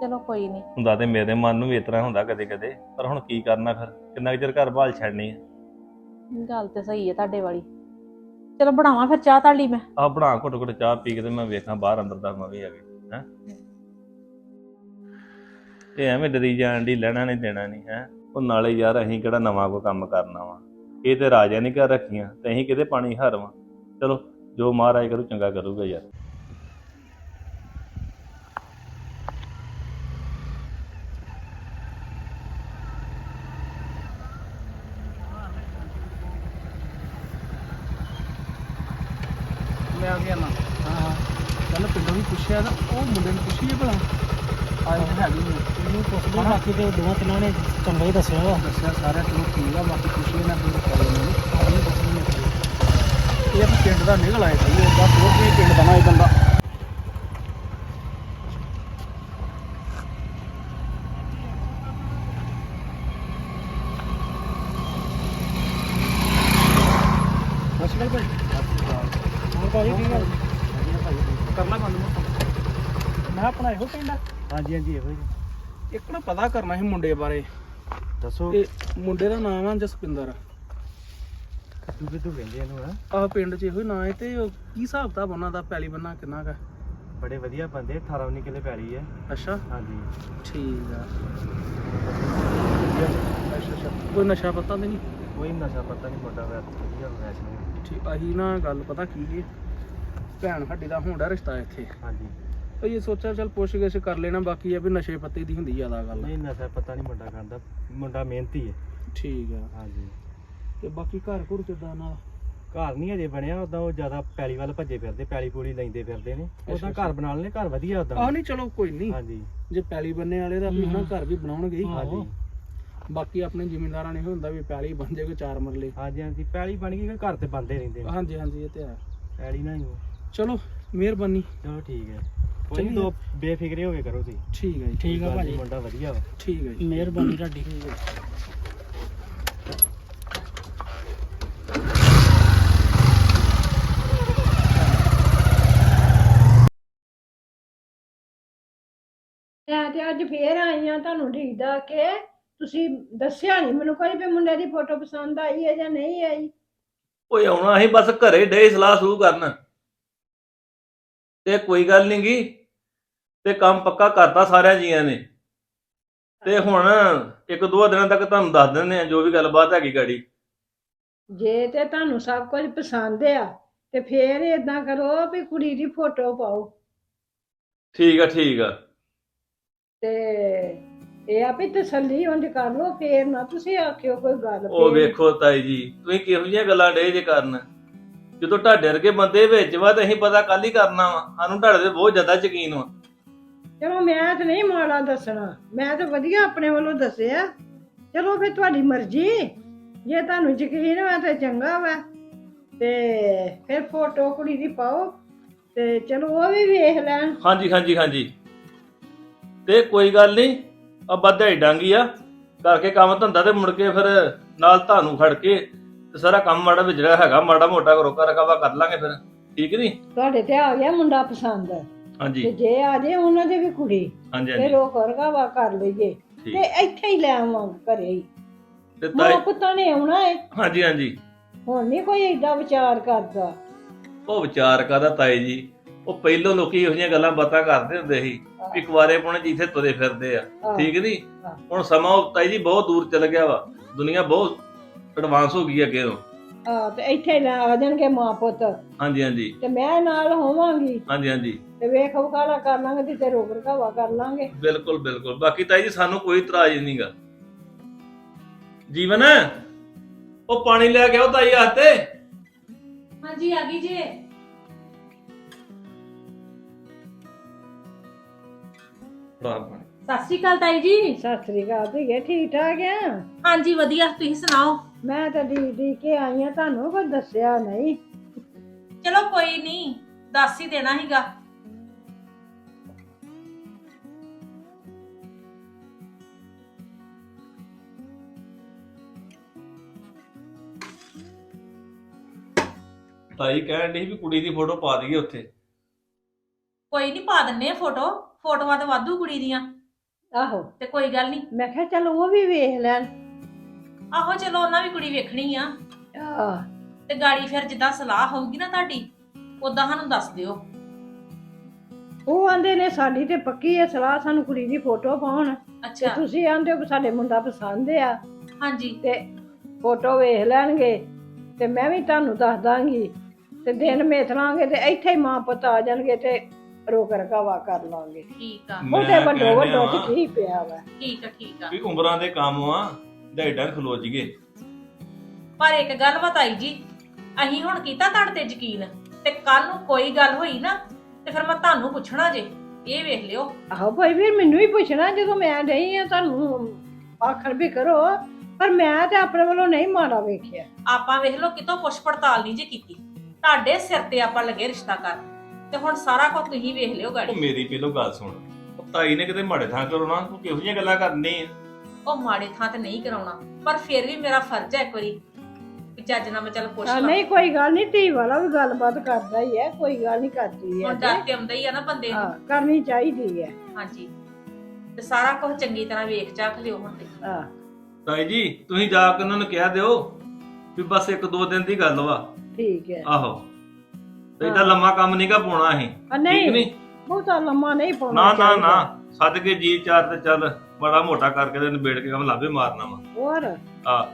ਚਲੋ ਕੋਈ ਨਹੀਂ ਹੁੰਦਾ ਤੇ ਮੇਰੇ ਮਨ ਨੂੰ ਵੀ ਇਸ ਤਰ੍ਹਾਂ ਹੁੰਦਾ ਕਦੇ ਕਦੇ ਪਰ ਹੁਣ ਕੀ ਕਰਨਾ ਫਿਰ? ਕਿੰਨਾ ਕੁ ਚਿਰ ਘਰ ਭਾਲ ਛੱਡਣੀ ਹੈ ਗੱਲ ਤੇ ਸਹੀ ਹੈ ਤੁਹਾਡੇ ਵਾਲੀ। ਚਲੋ ਬਣਾਵਾਂ ਫਿਰ ਚਾਹ ਤੁਹਾਡੀ ਮੈਂ। ਆ ਬਣਾ ਘੁੱਟ ਘੁੱਟ ਚਾਹ ਪੀ ਕੇ ਤੇ ਮੈਂ ਵੇਖਾਂ ਬਾਹਰ ਅੰਦਰ ਦਾ ਮੈਂ ਵੀ ਆ ਗਈ ਹੈ? ਇਹ ਐਵੇਂ ਡਰੀ ਜਾਣ ਦੀ ਲੈਣਾ ਨਹੀਂ ਦੇਣਾ ਨਹੀਂ ਹੈ? ਉਹ ਨਾਲੇ ਯਾਰ ਅਸੀਂ ਕਿਹੜਾ ਨਵਾਂ ਕੋ ਕੰਮ ਕਰਨਾ ਵਾ? ਇਹ ਤੇ ਰਾਜਾ ਨਹੀਂ ਕਰ ਰੱਖੀਆਂ, ਤੇ ਅਸੀਂ ਕਿਤੇ ਪਾਣੀ ਹਾਰਵਾਂ ਚਲੋ, ਜੋ ਮਹਾਰਾਜ ਕਰੂ, ਚੰਗਾ ਕਰੂਗਾ ਯਾਰ। ਮੈਂ ਆ ਗਿਆ ਨਾ। ਹਾਂ ਹਾਂ। ਕੱਲ ਪਿੰਡੋਂ ਵੀ ਪੁੱਛਿਆ ਨਾ, ਉਹ ਮੁੰਡੇ ਨੂੰ ਪੁੱਛੀਏ ਭਲਾ। ਨਹੀਂ। ਇਹਨੂੰ ਪੁੱਛਦੇ ਬਾਕੀ ਤੇ ਦੋਵਾਂ ਤਿੰਨਾਂ ਨੇ ਚੰਗਾ ਹੀ ਦੱਸਿਆ ਵਾ। ਦੱਸਿਆ ਸਾਰਾ ਚਲੋ ਠੀਕ ਆ ਬਾਕੀ ਪੁੱਛੀਏ ਨਾ ਫਿਰ ਕਰੇ ਮੈਨੂੰ। ਆਹਨੂੰ ਪੁੱਛਦੇ ਨੇ। ਇਹ ਵੀ ਪਿੰਡ ਦਾ ਨਿਕਲ ਆਇਆ ਸਹੀ ਉਹ ਬਸ ਹੋਰ ਵੀ ਪਿੰਡ ਦਾ ਨਾ ਇਹ ਬੰਦਾ। ਅਕਾਲ ਭਾਈ। ਹੋਰ ਭਾਈ ਕੀ ਗੱਲ ਕਰਨਾ ਬੰਦ ਮੈਂ ਆਪਣਾ ਇਹੋ ਪਿੰਡ ਆ। ਹਾਂਜੀ ਹਾਂਜੀ ਇਹੋ ਜੀ ਇੱਕ ਨਾ ਪਤਾ ਕਰਨਾ ਸੀ ਮੁੰਡੇ ਬਾਰੇ। ਦੱਸੋ। ਇਹ ਮੁੰਡੇ ਦਾ ਨਾਮ ਆ ਜਸਪਿੰਦਰ। ਕੱਦੂ ਕਿੱਦੂ ਕਹਿੰਦੇ ਇਹਨੂੰ ਹਾਂ ਆਹ ਪਿੰਡ 'ਚ ਇਹੋ ਹੀ ਨਾਂ ਹੈ ਤੇ ਉਹ ਕੀ ਹਿਸਾਬ ਕਿਤਾਬ ਉਹਨਾਂ ਦਾ ਪੈਲੀ ਬੰਨਾ ਕਿੰਨਾ ਕਾ? ਬੜੇ ਵਧੀਆ ਬੰਦੇ 18 19 ਕਿਲੇ ਪੈਲੀ ਹੈ। ਅੱਛਾ। ਹਾਂਜੀ। ਠੀਕ ਆ। ਅੱਛਾ ਅੱਛਾ। ਕੋਈ ਨਸ਼ਾ ਪਤਾ ਤੇ ਨਹੀਂ? ਕੋਈ ਨਸ਼ਾ ਪਤਾ ਨਹੀਂ ਮੁੰਡਾ ਵੈ ਵਧੀਆ ਵੈਸ਼ਨੋ ਠੀਕ ਆਹੀ ਨਾ ਗੱਲ ਪਤਾ ਕੀ ਹੈ। ਭੈਣ ਸਾਡੀ ਦਾ ਹੁੰਦਾ ਰਿਸ਼ਤਾ ਇੱਥੇ। ਹਾਂਜੀ। ਇਹ ਸੋਚਿਆ ਚੱਲ ਪੁੱਛ ਗਿੱਛ ਕਰ ਲੈਣਾ ਬਾਕੀ ਇਹ ਵੀ ਨਸ਼ੇ ਪੱਤੇ ਦੀ ਹੁੰਦੀ ਜ਼ਿਆਦਾ ਗੱਲ। ਨਹੀਂ ਨਸ਼ਾ ਪਤਾ ਨਹੀਂ ਮੁੰਡਾ ਕਰਦਾ ਮੁੰਡਾ ਮਿਹਨਤੀ ਹੈ। ਠੀਕ ਆ। ਹਾਂਜੀ। ਤੇ ਬਾਕੀ ਘਰ ਘੁਰ ਕਿਦਾਂ ਨਾਲ? ਘਰ ਨਹੀਂ ਅਜੇ ਬਣਿਆ ਉਦਾਂ ਉਹ ਜ਼ਿਆਦਾ ਪੈਲੀ ਵੱਲ ਭੱਜੇ ਫਿਰਦੇ ਪੈਲੀ ਪੂਲੀ ਲੈਂਦੇ ਫਿਰਦੇ ਨੇ। ਉਦਾਂ। ਘਰ ਬਣਾ ਲੈਣੇ ਘਰ ਵਧੀਆ ਉਦਾਂ ਆਹ ਨਹੀਂ ਚਲੋ ਕੋਈ ਨਹੀਂ। ਹਾਂਜੀ। ਜੇ ਪੈਲੀ ਬੰਨੇ ਵਾਲੇ ਦਾ ਵੀ ਘਰ ਵੀ ਬਣਾਉਣਗੇ ਹੀ। ਹਾਂਜੀ। ਬਾਕੀ ਆਪਣੇ ਜ਼ਿਮੀਂਦਾਰਾਂ ਨੇ ਹੁੰਦਾ ਵੀ ਪੈਲੀ ਬਣ ਜਾਏਗਾ ਚਾਰ ਮਰਲੇ। ਹਾਂਜੀ ਹਾਂਜੀ ਪੈਲੀ ਬਣ ਗਈ ਘਰ ਤੇ ਬੰਦੇ ਰਹਿੰਦੇ ਨੇ। ਹਾਂਜੀ ਹਾਂਜੀ ਇਹ ਤੇ ਹੈ। ਪੈਲੀ ਨਾ ਹੀ ਉਹ। ਚਲੋ ਮਿਹਰਬਾਨੀ। ਚਲੋ ਠੀਕ ਹੈ। ਕੋਈ ਨੀ, ਦੋ ਬੇਫਿਕਰੇ ਹੋ ਕੇ ਕਰੋ ਤੁਸੀਂ। ਠੀਕ ਹੈ ਜੀ। ਠੀਕ ਆ ਭਾਜੀ। ਮੁੰਡਾ ਵਧੀਆ ਵਾ। ਠੀਕ ਹੈ ਜੀ। ਮਿਹਰਬਾਨੀ ਤੁਹਾਡੀ। ਮੈਂ ਤੇ ਅੱਜ ਫੇਰ ਆਈ ਆ ਤੁਹਾਨੂੰ ਢੀਕਦਾ ਕਿ। ਤੁਸੀਂ ਦੱਸਿਆ ਨਹੀਂ ਮੈਨੂੰ ਕੋਈ ਵੀ ਮੁੰਡੇ ਦੀ ਫੋਟੋ ਪਸੰਦ ਆਈ ਹੈ ਜਾਂ ਨਹੀਂ ਆਈ। ਓਏ ਆਉਣਾ ਅਸੀਂ ਬਸ ਘਰੇ ਡੇ ਸਲਾਹ ਸ਼ੁਰੂ ਕਰਨ। ਤੇ ਕੋਈ ਗੱਲ ਨੀ ਗੀ। ਤੇ ਕੰਮ ਪੱਕਾ ਕਰਤਾ ਸਾਰਿਆਂ ਜੀਆਂ ਨੇ। ਤੇ ਹੁਣ ਇੱਕ ਦੋ ਦਿਨਾਂ ਤੱਕ ਤੁਹਾਨੂੰ ਦੱਸ ਦਿੰਦੇ ਆ ਜੋ ਵੀ ਗੱਲਬਾਤ ਹੈਗੀ ਗਾੜੀ। ਜੇ ਤੇ ਤੁਹਾਨੂੰ ਸਭ ਕੁਝ ਪਸੰਦ ਆ ਤੇ ਫੇਰ ਇਦਾਂ ਕਰੋ ਵੀ ਕੁੜੀ ਦੀ ਫੋਟੋ ਪਾਓ। ਠੀਕ ਆ ਠੀਕ ਆ। ਤੇ ਇਹ ਆ ਵੀ ਤਸੱਲੀ ਉਂਝ ਕਰ ਲਓ ਫੇਰ ਨਾ ਤੁਸੀਂ ਆਖਿਓ ਕੋਈ ਗੱਲ ਉਹ ਫੇਰ। ਵੇਖੋ ਤਾਈ ਜੀ ਤੁਸੀਂ ਕਿਹੋ ਜਿਹੀਆਂ ਗੱਲਾਂ ਡੇ ਜੇ ਕਰਨ? ਜਦੋਂ ਤੁਹਾਡੇ ਵਰਗੇ ਬੰਦੇ ਵਿੱਚ ਵਾ ਤੇ ਅਸੀਂ ਪਤਾ ਕੱਲ ਹੀ ਕਰਨਾ ਵਾ ਸਾਨੂੰ ਤੁਹਾਡੇ ਤੇ ਬਹੁਤ ਜ਼ਿਆਦਾ ਯਕੀਨ ਵਾ। ਚਲੋ ਮੈਂ ਤੇ ਨਹੀਂ ਮਾੜਾ ਦੱਸਣਾ। ਮੈਂ ਤੇ ਵਧੀਆ ਆਪਣੇ ਵੱਲੋਂ ਦੱਸਿਆ। ਚਲੋ ਫਿਰ ਤੁਹਾਡੀ ਮਰਜ਼ੀ। ਜੇ ਤੁਹਾਨੂੰ ਯਕੀਨ ਹੋਇਆ ਤੇ ਚੰਗਾ ਵਾ। ਤੇ ਫਿਰ ਫੋਟੋ ਕੁੜੀ ਦੀ ਪਾਓ। ਤੇ ਚਲੋ ਉਹ ਵੀ ਵੇਖ ਲੈਣ। ਹਾਂਜੀ ਹਾਂਜੀ ਹਾਂਜੀ। ਤੇ ਕੋਈ ਗੱਲ ਨਹੀਂ ਆ ਵਧਾਈ ਡਾਂਗੀ ਆ। ਕਰਕੇ ਕੰਮ ਧੰਦਾ ਤੇ ਮੁੜ ਕੇ ਫਿਰ ਨਾਲ ਤੁਹਾਨੂੰ ਖੜ ਕੇ ਤੇ ਸਾਰਾ ਕੰਮ ਮਾੜਾ ਵਿੱਚ ਜਿਹੜਾ ਹੈਗਾ। ਮਾੜਾ ਮੋਟਾ ਰੋਕਾ ਰਕਾਵਾ ਕਰ ਲਾਂਗੇ ਫਿਰ। ਠੀਕ ਨਹੀਂ? ਤੁਹਾਡੇ ਤੇ ਆ ਗਿਆ ਮੁੰਡਾ ਪਸੰਦ। ਤੇ ਹਾਂਜੀ ਜੇ ਆ ਜੇ ਉਹਨਾਂ ਦੇ ਵੀ ਕੁੜੀ ਹਾਂਜੀ ਫਿਰ ਹਾਂਜੀ। ਉਹ ਕਰਗਾ ਵਾ ਕਰ ਲਈਏ। ਠੀਕ। ਤੇ ਇੱਥੇ ਹੀ ਲੈ ਆਵਾਂਗੇ ਘਰੇ ਹੀ। ਤੇ ਤਾਈ ਮਾਂ ਪੁੱਤਾਂ ਨੇ ਆਉਣਾ ਹੈ ਹਾਂਜੀ ਹਾਂਜੀ। ਹੁਣ ਨਹੀਂ ਕੋਈ ਏਡਾ ਵਿਚਾਰ ਕਰਦਾ। ਉਹ ਵਿਚਾਰ ਕਾਦਾ ਤਾਈ ਜੀ? ਉਹ ਪਹਿਲੋਂ ਲੋਕੀ ਇਹੋ ਜਿਹੀਆਂ ਗੱਲਾਂ ਬਾਤਾਂ ਕਰਦੇ ਹੁੰਦੇ ਸੀ ਵੀ ਕੁਵਾਰੇ ਪੁਣੇ ਜਿੱਥੇ ਤੁਰੇ ਫਿਰਦੇ ਆ। ਆਹ, ਠੀਕ ਨਹੀਂ ਹਾਂ। ਹੁਣ ਸਮਾਂ ਉਹ ਤਾਈ ਜੀ ਬਹੁਤ ਦੂਰ ਚਲ ਗਿਆ ਵਾ। ਦੁਨੀਆ ਬਹੁਤ ਐਡਵਾਂਸ ਹੋ ਗਈ ਅੱਗੇ ਤੋਂ। ਆ ਤੇ ਇੱਥੇ ਲੈ ਆ ਜਾਣਗੇ ਮਾਂ ਪੁੱਤ। ਹਾਂਜੀ ਹਾਂਜੀ। ਤੇ ਮੈਂ ਨਾਲ ਹੋਵਾਂਗੀ। ਹਾਂਜੀ ਹਾਂਜੀ। ਤੇ ਵੇਖ ਵਕਾਲਾ ਕਰ ਲਾਂਗੇ ਤੇ ਰੋਕ ਰਕਾਵਾ ਕਰ ਲਾਂਗੇ। ਬਿਲਕੁਲ ਬਿਲਕੁਲ। ਬਾਕੀ ਤਾਈ ਜੀ ਸਾਨੂੰ ਕੋਈ ਇਤਰਾਜ਼ ਨਹੀਂਗਾ ਜੀਵਨ ਉਹ ਪਾਣੀ ਲੈ ਕੇ ਆਓ ਤਾਈ ਹੱਥੇ ਹਾਂਜੀ ਆ ਗਈ ਜੇ। ਸਤਿ ਸ਼੍ਰੀ ਅਕਾਲ ਤਾਈ ਜੀ। ਸਤਿ ਸ੍ਰੀ ਅਕਾਲ ਧੀਏ ਠੀਕ ਠਾਕ ਆ? ਹਾਂਜੀ ਵਧੀਆ। ਤੁਸੀਂ ਸੁਣਾਓ? ਮੈਂ ਤਾਂ ਦੀ ਦੀ ਕੇ ਆਈ ਆ ਤੁਹਾਨੂੰ ਕੋਈ ਦੱਸਿਆ ਨਹੀਂ। ਚਲੋ ਕੋਈ ਨਹੀਂ। ਦੱਸ ਹੀ ਦੇਣਾ ਸੀਗਾ। ਤਾਈ ਕਹਿਣ ਡਈ ਸੀ ਵੀ ਕੁੜੀ ਦੀ ਫੋਟੋ ਪਾ ਦਈਏ ਉੱਥੇ। ਕੋਈ ਨਹੀਂ ਪਾ ਦਿੰਨੇ ਆ ਫੋਟੋ ਫੋਟੋਆਂ ਤੇ ਵਾਧੂ ਕੁੜੀ ਦੀਆਂ। ਆਹੋ। ਤੇ ਕੋਈ ਗੱਲ ਨਹੀਂ ਮੈਂ ਕਿਹਾ ਚਲ ਉਹ ਵੀ ਵੇਖ ਲੈਣ। ਆਹੋ ਚਲੋ ਉਹਨਾਂ ਵੀ ਕੁੜੀ ਵੇਖਣੀ ਆ। ਆਹ। ਤੇ ਗਾੜੀ ਫਿਰ ਜਿੱਦਾਂ ਸਲਾਹ ਹੋਊਗੀ ਨਾ ਤੁਹਾਡੀ ਉਦਾਂ ਸਾਨੂੰ ਦੱਸ ਦਿਓ। ਉਹ ਆਂਦੇ ਨੇ ਸਾਡੀ ਤੇ ਪੱਕੀ ਹੈ ਸਲਾਹ ਸਾਨੂੰ ਕੁੜੀ ਦੀ ਫੋਟੋ ਪਾਉਣ। ਤੇ ਅੱਛਾ। ਤੁਸੀਂ ਆਂਦੇ ਹੋ ਵੀ ਸਾਡੇ ਮੁੰਡਾ ਪਸੰਦ ਆ। ਹਾਂਜੀ। ਤੇ ਫੋਟੋ ਵੇਖ ਲੈਣਗੇ। ਤੇ ਮੈਂ ਵੀ ਤੁਹਾਨੂੰ ਦੱਸ ਦਾਂਗੀ। ਤੇ ਦਿਨ ਮੇਥ ਲਾਂਗੇ ਤੇ ਇੱਥੇ ਹੀ ਮਾਂ ਪੁੱਤ ਆ ਜਾਣਗੇ ਤੇ ਰੋਕ ਰਕਾਵਾ ਕਰ ਲਾਂਗੇ। ਠੀਕ ਆ। ਉਹ ਤੇ ਮੈਂ ਵੱਡੋ ਕਹਿਣ ਵੱਡੋ ਡਿਆ ਤੇ ਕੀ ਪਿਆ ਵਾ। ਠੀਕ ਆ ਠੀਕ ਆ। ਵੀ ਉਮਰਾਂ ਦੇ ਕੰਮ ਆ ਡਾਈਡਾਂ ਖਲੋ ਜੀਏ ਪਰ ਇੱਕ ਗੱਲ ਬਤਾਈ ਜੀ ਅਸੀਂ ਹੁਣ ਕੀਤਾ ਤੁਹਾਡੇ ਤੇ ਯਕੀਨ ਤੇ ਕੱਲ ਨੂੰ ਕੋਈ ਗੱਲ ਹੋਈ ਨਾ ਤੇ ਫਿਰ ਮੈਂ ਤੁਹਾਨੂੰ ਪੁੱਛਣਾ ਜੇ ਇਹ ਵੇਖ ਲਿਓ। ਆਹੋ ਭਾਈ ਵੀਰ ਮੈਨੂੰ ਹੀ ਪੁੱਛਣਾ ਜਦੋਂ ਮੈਂ ਨਹੀਂ ਆ ਤੁਹਾਨੂੰ ਆਖਰ ਵੀ ਕਰੋ ਪਰ ਮੈਂ ਤੇ ਆਪਣੇ ਵੱਲੋਂ ਨਹੀਂ ਮਾੜਾ ਵੇਖਿਆ। ਆਪਾਂ ਵੇਖ ਲਓ ਕਿਤੋਂ ਪੁੱਛ ਪੜਤਾਲ ਨਹੀਂ ਜੇ ਕੀਤੀ। ਤੁਹਾਡੇ ਸਿਰ ਤੇ ਆਪਾਂ ਲੱਗੇ ਰਿਸ਼ਤਾ ਕਰਨ ਤੇ ਹੁਣ ਸਾਰਾ ਕੁਝ ਤੁਸੀਂ ਵੇਖ ਲਿਓ ਉਹ ਗਾੜੀ ਮੇਰੀ ਪਹਿਲੋਂ ਗੱਲ ਸੁਣ। ਉਹ ਤਾਈ ਨੇ ਕਿਤੇ ਮਾੜੇ ਥਾਂ ਕਰਾਉਣਾ ਤੂੰ ਕਿਹੋ ਜਿਹੀਆਂ ਗੱਲਾਂ ਕਰਨੀ ਆ? ਉਹ ਮਾੜੇ ਥਾਂ ਤੇ ਨਹੀਂ ਕਰਾਉਣਾ ਪਰ ਫਿਰ ਵੀ ਮੇਰਾ ਫਰਜ਼ ਹੈ ਇੱਕ ਵਾਰੀ ਕਿ ਚੱਜ ਨਾਲ ਮੈਂ ਚੱਲ ਪੁੱਛ ਲਾਂ। ਨਹੀਂ ਕੋਈ ਗੱਲ ਨਹੀਂ ਧੀ ਵਾਲਾ ਵੀ ਗੱਲਬਾਤ ਕਰਦਾ ਹੀ ਹੈ ਕੋਈ ਗੱਲ ਨਹੀਂ ਕਰਦੀ ਹੈ ਹੁਣ ਡਰ ਤੇ ਆਉਂਦਾ ਹੀ ਆ ਨਾ ਬੰਦੇ ਨੂੰ। ਹਾਂ ਕਰਨੀ ਚਾਹੀਦੀ ਹੈ। ਹਾਂਜੀ। ਤੇ ਸਾਰਾ ਕੁਝ ਚੰਗੀ ਤਰ੍ਹਾਂ ਵੇਖ ਚਾਖ ਲਿਓ ਹੁਣ ਤੇ। ਹਾਂ। ਤਾਈ ਜੀ ਤੁਸੀਂ ਜਾ ਕੇ ਉਹਨਾਂ ਨੂੰ ਕਹਿ ਦਿਓ ਵੀ ਬਸ ਇੱਕ ਦੋ ਦਿਨ ਦੀ ਗੱਲ ਵਾ। ਠੀਕ ਹੈ। ਆਹੋ। ਤੇ ਏਦਾਂ ਲੰਮਾ ਕੰਮ ਨਹੀਂਗਾ ਪਾਉਣਾ ਅਸੀਂ। ਆ, ਠੀਕ ਨਹੀਂ ਨਹੀਂ ਬਹੁਤਾ ਲੰਮਾ ਨਹੀਂ ਪਾਉਣਾ ਨਾ ਨਾ ਚਾਹੀਦਾ। ਨਾ। ਸੱਦ ਕੇ ਜੀ ਚਾਰ ਤੇ ਚੱਲ ਬੜਾ ਮੋਟਾ ਕਰਕੇ ਤੇ ਨਿਬੇੜ ਕੇ ਕੰਮ ਲਾਭੇ ਮਾਰਨਾ ਵਾ। ਹੋਰ? ਆ